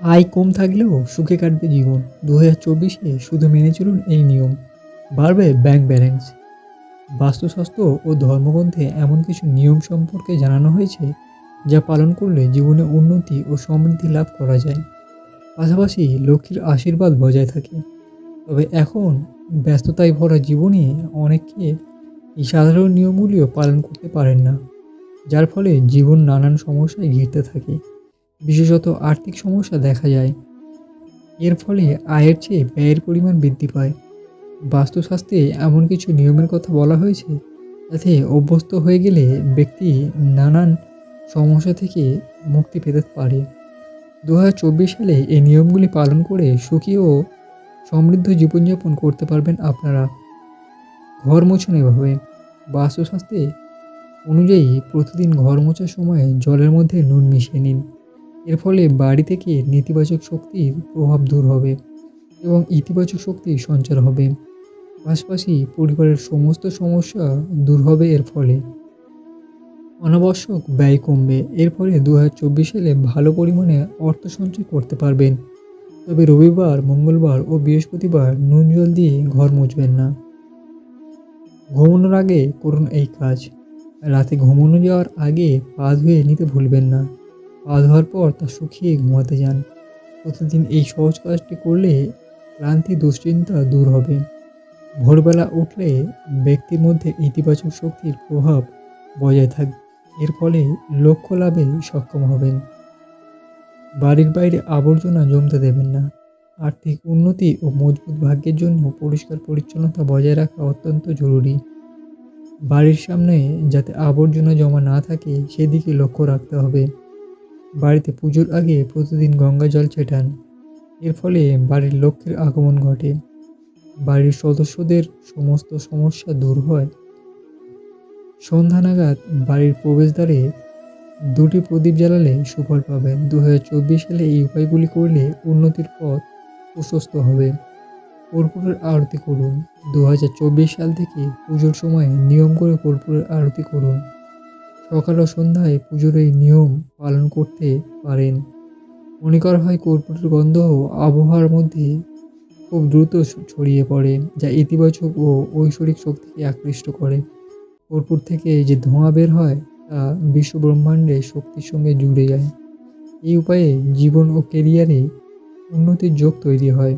আয় কম থাকলেও সুখে কাটবে জীবন। দু হাজার চব্বিশে শুধু মেনে চলুন এই নিয়ম। বাড়বে ব্যাংক ব্যালেন্স বাস্তুশাস্ত্র ও ধর্মগ্রন্থে এমন কিছু নিয়ম সম্পর্কে জানানো হয়েছে যা পালন করলে জীবনে উন্নতি ও সমৃদ্ধি লাভ করা যায়। পাশাপাশি লক্ষ্মীর আশীর্বাদ বজায় থাকে। তবে এখন ব্যস্ততায় ভরা জীবনে অনেকে এই সাধারণ নিয়মগুলিও পালন করতে পারেন না, যার ফলে জীবন নানান সমস্যায় ঘিরতে থাকে। বিশেষত আর্থিক সমস্যা দেখা যায়। এর ফলে আয়ের চেয়ে ব্যয়ের পরিমাণ বৃদ্ধি পায়। বাস্তুশাস্ত্রে এমন কিছু নিয়মের কথা বলা হয়েছে, যাতে অভ্যস্ত হয়ে গেলে ব্যক্তি নানান সমস্যা থেকে মুক্তি পেতে পারে। দু হাজার চব্বিশ সালে এই নিয়মগুলি পালন করে সুখী ও সমৃদ্ধ জীবনযাপন করতে পারবেন আপনারা। ঘর মুছুন এভাবে বাস্তুশাস্ত্রে অনুযায়ী প্রতিদিন ঘর মোছার সময় জলের মধ্যে নুন মিশিয়ে নিন। এর ফলে বাড়ি থেকে নেতিবাচক শক্তির প্রভাব দূর হবে এবং ইতিবাচক শক্তি সঞ্চার হবে। পাশাপাশি পরিবারের সমস্ত সমস্যা দূর হবে এর ফলে। অনাবশ্যক ব্যয় কমবে, এর ফলে দু হাজার চব্বিশ সালে ভালো পরিমাণে অর্থ সঞ্চয় করতে পারবেন। তবে রবিবার, মঙ্গলবার ও বৃহস্পতিবার নুন জল দিয়ে ঘর মুছবেন না। ঘুমানোর আগে করুন এই কাজ। রাতে ঘুমানো যাওয়ার আগে পা ধুয়ে নিতে ভুলবেন না। পা ধোয়ার পর তা শুকিয়ে ঘুমাতে যান। প্রতিদিন এই সহজ কাজটি করলে ক্লান্তি, দুশ্চিন্তা দূর হবে। ভোরবেলা উঠলে ব্যক্তির মধ্যে ইতিবাচক শক্তির প্রভাব বজায় থাকবে এর ফলে লক্ষ্য লাভে সক্ষম হবেন। বাড়ির বাইরে আবর্জনা জমতে দেবেন না। আর্থিক উন্নতি ও মজবুত ভাগ্যের জন্য পরিষ্কার পরিচ্ছন্নতা বজায় রাখা অত্যন্ত জরুরি। বাড়ির সামনে যাতে আবর্জনা জমা না থাকে, সেদিকে লক্ষ্য রাখতে হবে। বাড়িতে পুজোর আগে প্রতিদিন গঙ্গা জল ছেটান। এর ফলে বাড়ির লক্ষ্যের আগমন ঘটে। বাড়ির সদস্যদের সমস্ত সমস্যা দূর হয়। সন্ধ্যা নাগাদ বাড়ির প্রবেশদ্বারে দুটি প্রদীপ জ্বালালে সুফল পাবেন। দু হাজার চব্বিশ সালে এই উপায়গুলি করলে উন্নতির পথ প্রশস্ত হবে। কর্পূরের আরতি করুন। দু হাজার চব্বিশ সাল থেকে পুজোর সময় নিয়ম করে কর্পূরের আরতি করুন। সকাল ও সন্ধ্যায় পুজোর এই নিয়ম পালন করতে পারেন। মনে করা হয় কর্পূরের গন্ধ আবহাওয়ার মধ্যে খুব দ্রুত ছড়িয়ে পড়ে, যা ইতিবাচক ও ঐশ্বরিক শক্তিকে আকৃষ্ট করে। কর্পূর থেকে যে ধোঁয়া বের হয়, তা বিশ্ব ব্রহ্মাণ্ডে শক্তির সঙ্গে জুড়ে যায়। এই উপায়ে জীবন ও কেরিয়ারে উন্নতির যোগ তৈরি হয়।